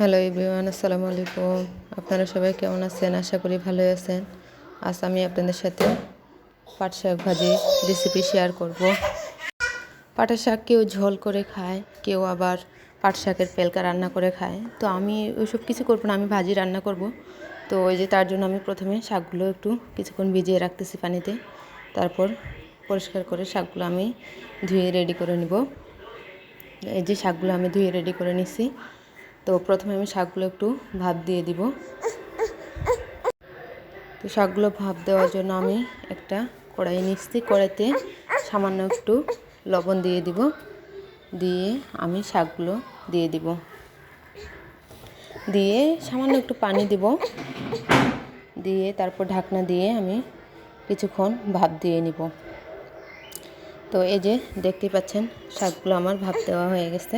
Hello everyone আসসালামু আলাইকুম আপনারা সবাই কেমন আছেন? আশা করি ভালোই আছেন। আজ আমি আপনাদের সাথে পাট শাক ভাজি রেসিপি শেয়ার করব। পাটের শাক কেউ ঝোল করে খায়, কেউ আবার পাট শাকের পেলকা রান্না করে খায়। তো আমি ওইসব কিছু করব না, আমি ভাজি রান্না করব। তো ওই যে তার জন্য আমি প্রথমে শাকগুলো একটু কিছুক্ষণ ভিজিয়ে রাখতেছি পানিতে। তারপর পরিষ্কার করে শাকগুলো আমি ধুয়ে রেডি করে নিব। এই যে শাকগুলো আমি ধুয়ে রেডি করে নিছি। তো প্রথমে আমি শাকগুলো একটু ভাপ দিয়ে দিব। তো শাকগুলো ভাপ দেওয়ার জন্য আমি একটা কড়াই নিচ্ছি। কড়াইতে সামান্য একটু লবণ দিয়ে দিব। দিয়ে আমি শাকগুলো দিয়ে দিব। দিয়ে সামান্য একটু পানি দিব। দিয়ে তারপর ঢাকনা দিয়ে আমি কিছুক্ষণ ভাপ দিয়ে নিব। তো এই যে দেখতে পাচ্ছেন, শাকগুলো আমার ভাপ দেওয়া হয়ে গেছে।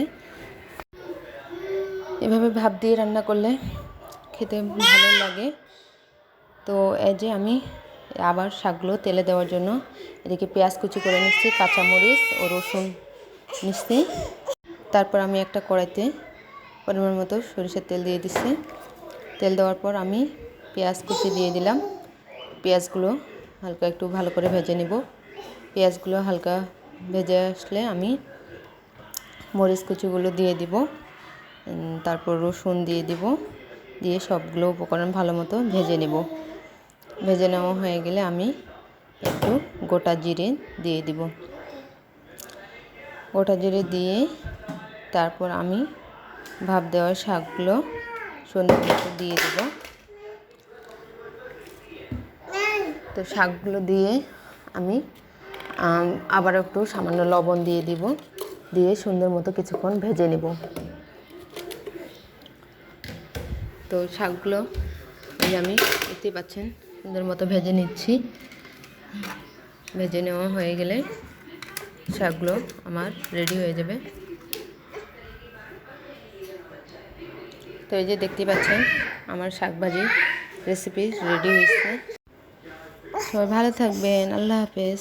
এভাবে ভাব দিয়ে রান্না করলে খেতে ভালো লাগে। তো এই যে আমি আবার শাকগুলো তেলে দেওয়ার জন্য এদিকে পেঁয়াজ কুচি করে নিচ্ছি, কাঁচামরিচ ও রসুন নিচ্ছি। তারপর আমি একটা কড়াইতে পরিমাণ মতো সরিষার তেল দিয়ে দিচ্ছি। তেল দেওয়ার পর আমি পেঁয়াজ কুচি দিয়ে দিলাম। পেঁয়াজগুলো হালকা একটু ভালো করে ভেজে নেব। পেঁয়াজগুলো হালকা ভেজে আসলে আমি মরিচ কুচিগুলো দিয়ে দিব। তারপর রসুন দিয়ে দিব। দিয়ে সবগুলো উপকরণ ভালো মতো ভেজে নেব। ভেজে নেওয়া হয়ে গেলে আমি একটু গোটা জিরে দিয়ে দিব। গোটা জিরে দিয়ে তারপর আমি ভাপ দেওয়ার শাকগুলো সুন্দর মতো দিয়ে দেব। তো শাকগুলো দিয়ে আমি, আবার একটু সামান্য লবণ দিয়ে দিব। দিয়ে সুন্দর মতো কিছুক্ষণ ভেজে নেব। তো শাকগুলো এই আমি দেখতেই পাচ্ছেন, সুন্দর মতো ভেজে নিচ্ছি। ভেজে নেওয়া হয়ে গেলে শাকগুলো আমার রেডি হয়ে যাবে। তো এই যে দেখতে পাচ্ছেন, আমার শাক ভাজি রেসিপি রেডি হয়েছে। সবাই ভালো থাকবেন, আল্লাহ হাফেজ।